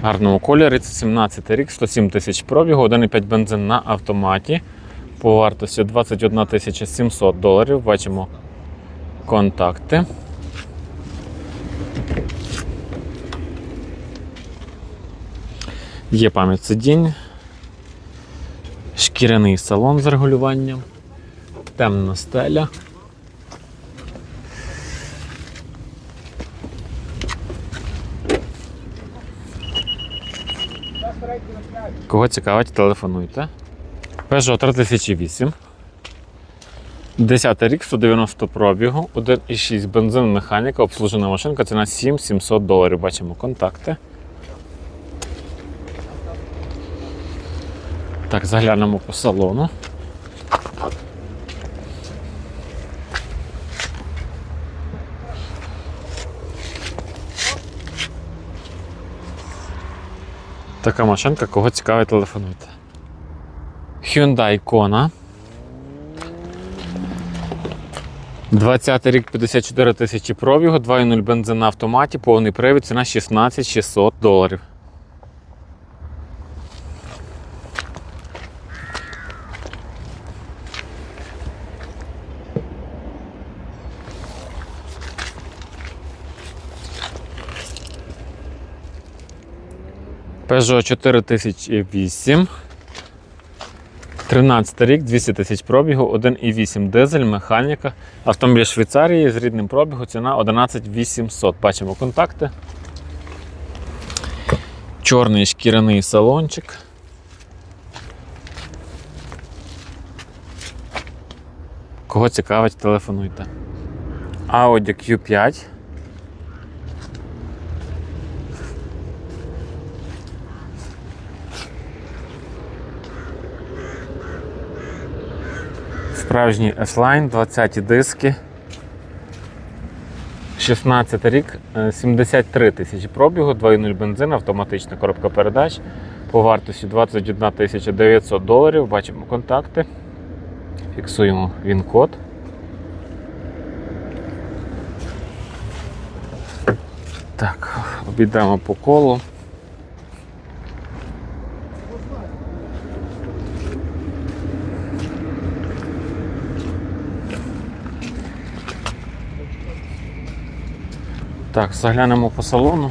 В гарному кольорі. Це 17 рік, 107 тисяч пробігу, 1,5 бензин на автоматі. По вартості 21 700 доларів. Бачимо контакти. Є пам'ять сидінь. Шкіряний салон з регулюванням. Темна стеля. Кого цікавить, телефонуйте. Peugeot 3008. 10 рік, 190 пробігу, 1,6 бензин, механіка, обслужена машинка, ціна 7700 доларів. Бачимо контакти. Так, заглянемо по салону. Така машинка, кого цікавить, телефонуйте. Hyundai Kona. 20 рік 54 тисячі пробігу, 2.0 бензин на автоматі, повний привід, ціна 16 600 доларів. Peugeot 4008. 13 рік, 200 тисяч пробігу, 1,8 дизель, механіка. Автомобіль Швейцарії з рідним пробігу, ціна 11 800. Бачимо контакти. Чорний шкіряний салончик. Кого цікавить, телефонуйте. Audi Q5. Справжній S-Line, 20 диски. 16 рік, е, 73 тисячі пробігу, 2.0 бензин, автоматична коробка передач. По вартості 21 тисяча 900 доларів. Бачимо контакти. Фіксуємо він-код. Так, обійдемо по колу. Так, заглянемо по салону.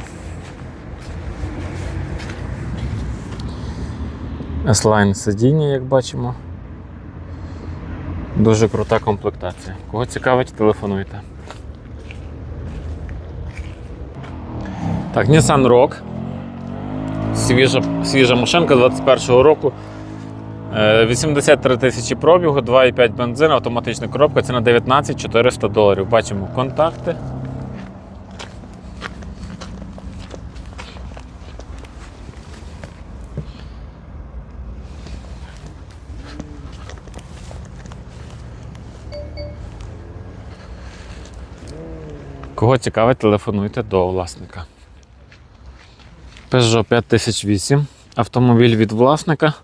S-Line сидіння, як бачимо. Дуже крута комплектація. Кого цікавить, телефонуйте. Так, Nissan Rogue. Свіжа, свіжа машинка 21-го року. Е, 83 тисячі пробігу, 2,5 бензин, автоматична коробка, ціна 19 400 доларів. Бачимо контакти. Кого цікавить, телефонуйте до власника. Peugeot 5008. Автомобіль від власника.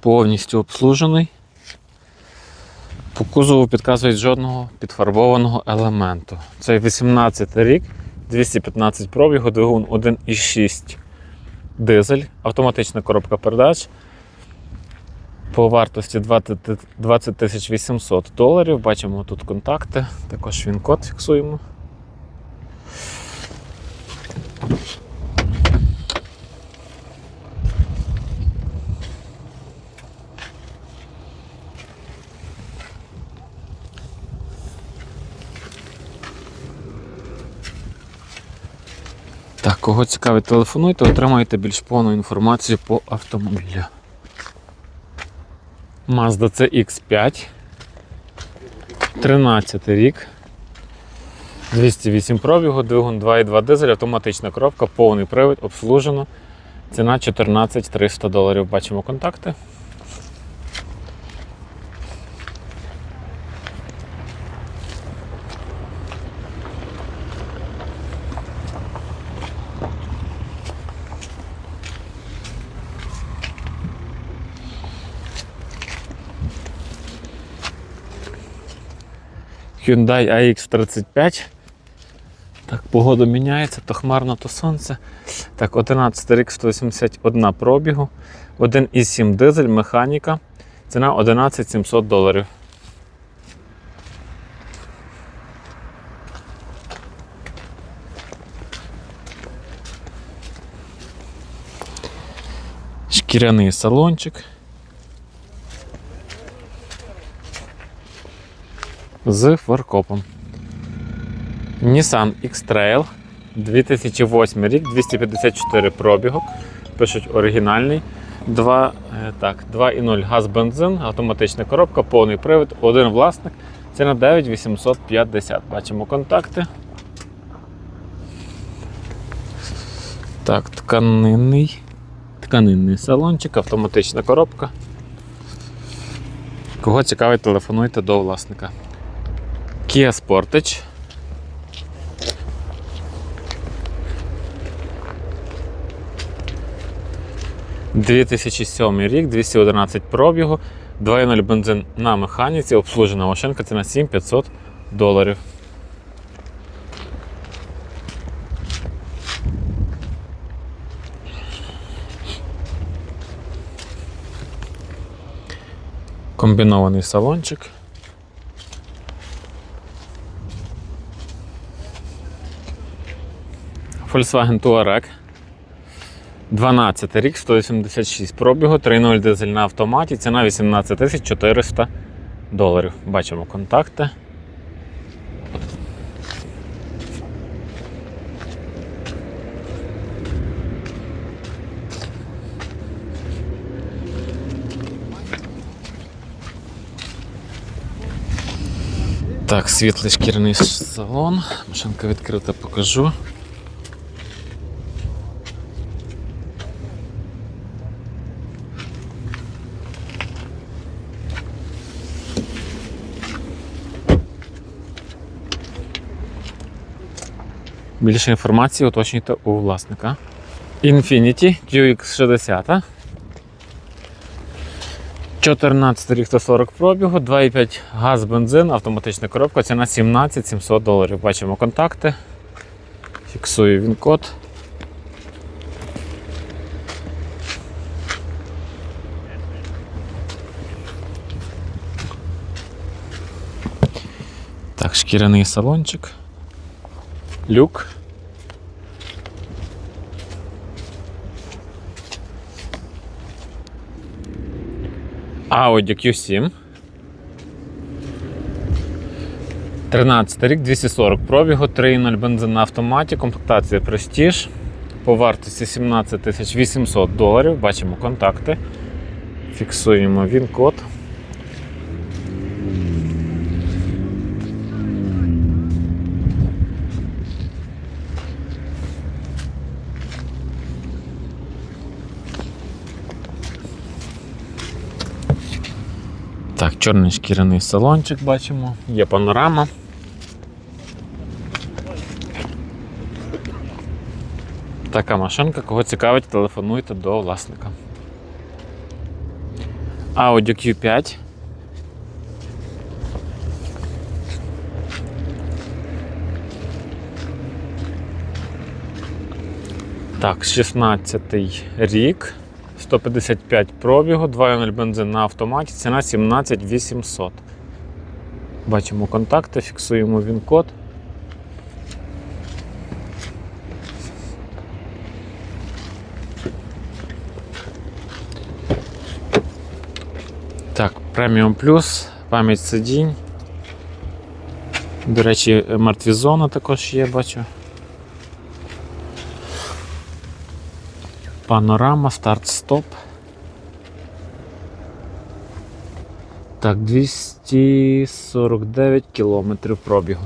Повністю обслужений. По кузову підказують жодного підфарбованого елементу. Це 18 рік, 215 пробігу, двигун 1,6 дизель, автоматична коробка передач. По вартості 20 20 800 доларів. Бачимо тут контакти, також він код фіксуємо. Кого цікавить, телефонуйте, отримаєте більш повну інформацію по автомобілю. Mazda CX5. 13 рік. 208 пробігу, двигун 2,2 дизель, автоматична коробка, повний привід, обслужено. Ціна 14 300 доларів. Бачимо контакти. Hyundai AX35. Так, погода міняється, то хмарно, то сонце. Так, 11 рік 181 пробігу. 1,7 дизель, механіка. Ціна 11 700 доларів. Шкіряний салончик. З фаркопом. Nissan X-Trail 2008 рік, 254 пробігу. Пишуть оригінальний. 2, е, так, 2,0 газ бензин, автоматична коробка, повний привід, один власник. Ціна 9850. Бачимо контакти. Так, тканинний. Тканинний салончик, автоматична коробка. Кого цікавить, телефонуйте до власника. Kia Sportage. «2007 рік, 211 пробігу, 2.0 бензин на механіці, обслужена машинка, ціна 7500 доларів. Комбінований салончик. Volkswagen Touareg. 12 рік, 186 пробігу, 3.0 дизель на автоматі, ціна 18 400 доларів. Бачимо контакти. Так, світлий шкіряний салон. Машинка відкрита, покажу. Більше інформації уточнюйте у власника. Infiniti QX60. 14 рік 140 пробігу, 2,5 газ, бензин, автоматична коробка, ціна 17 700 доларів. Бачимо контакти. Фіксую він код. Так, шкіряний салончик. Люк. Audi Q7. 13 рік, 240 пробігу, 3.0 бензин на автоматі, комплектація Prestige. По вартості 17 800 доларів. Бачимо контакти. Фіксуємо він чорний шкіряний салончик бачимо, є панорама. Така машинка, кого цікавить, телефонуйте до власника. Audi Q5. Так, 16 рік. 155 пробігу, 2.0 бензин на автоматі, ціна 17 800. Бачимо контакти, фіксуємо він код. Так, преміум плюс, пам'ять сидінь. До речі, мертві зона також є, бачу. Панорама, старт-стоп. Так, 249 кілометрів пробігу.